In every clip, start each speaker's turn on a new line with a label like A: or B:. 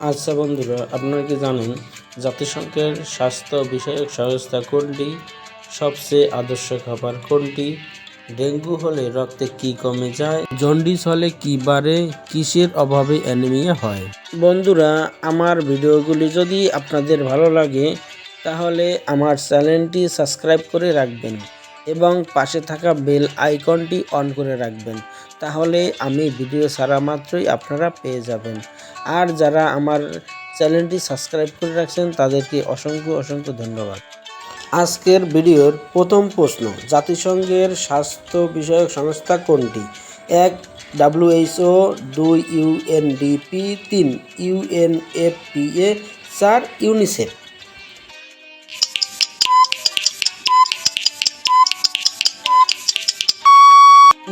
A: আচ্ছা বন্ধুরা, আপনারা কি জানেন জাতিসংঘের স্বাস্থ্য বিষয়ক সংস্থা কোনটি? সবচেয়ে আদর্শ খাবার কোনটি? ডেঙ্গু হলে রক্তে কি কমে যায়? জন্ডিস হলে কি বাড়ে? কিসের অভাবে অ্যানিমিয়া হয়? বন্ধুরা, আমার ভিডিওগুলি যদি আপনাদের ভালো লাগে, তাহলে আমার চ্যানেলটি সাবস্ক্রাইব করে রাখবেন এবং পাশে থাকা বেল আইকনটি অন করে রাখবেন। তাহলে আমি ভিডিও ছাড়া মাত্রই আপনারা পেয়ে যাবেন। আর যারা আমার চ্যানেলটি সাবস্ক্রাইব করে রাখছেন, তাদেরকে অসংখ্য অসংখ্য ধন্যবাদ। আজকের ভিডিওর প্রথম প্রশ্ন, জাতিসংঘের স্বাস্থ্য বিষয়ক সংস্থা কোনটি? এক, ডাব্লিউএইচও, দুই ইউএনডিপি তিন U N F P A চার, UNICEF.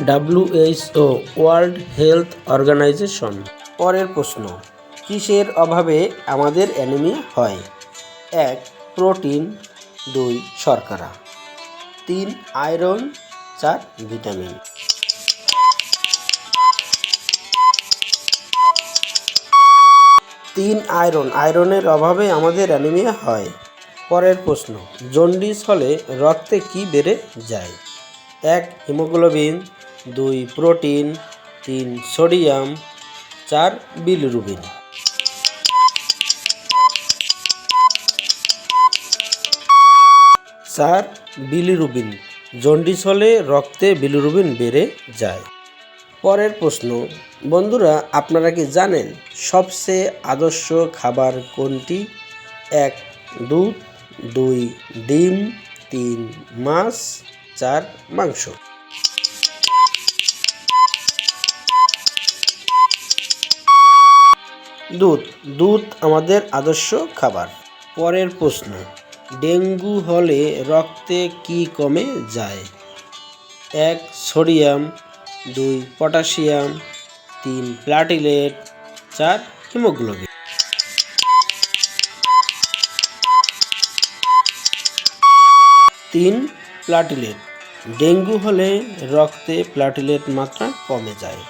A: W H O, world health organization. পরের প্রশ্ন, কিসের অভাবে আমাদের অ্যানিমিয়া হয়? এক, প্রোটিন, দুই, শর্করা। তিন, আয়রন, চার, ভিটামিন। তিন, আয়রন। আয়রনের অভাবে আমাদের অ্যানিমিয়া হয়। পরের প্রশ্ন, জন্ডিস হলে রক্তে কি বেড়ে যায়? এক, হিমোগ্লোবিন, দুই, প্রোটিন, তিন, সোডিয়াম চার বিলিরুবিন চার বিলিরুবিন জন্ডিস হলে রক্তে বিলিরুবিন বেড়ে যায়। পরের প্রশ্ন, বন্ধুরা, আপনারা কি জানেন সবচেয়ে আদর্শ খাবার কোনটি? এক, দুধ, দুই, ডিম, তিন, মাছ, চার, মাংস। দুধ দুধ আমাদের আদর্শ খাবার। পরের প্রশ্ন, ডেঙ্গু হলে রক্তে কি কমে যায়? এক, সোডিয়াম, দুই, পটাশিয়াম, তিন, প্লাটিলেট, চার, হিমোগ্লোবিন। তিন, প্লাটিলেট। ডেঙ্গু হলে রক্তে প্লাটিলেট মাত্রা কমে যায়।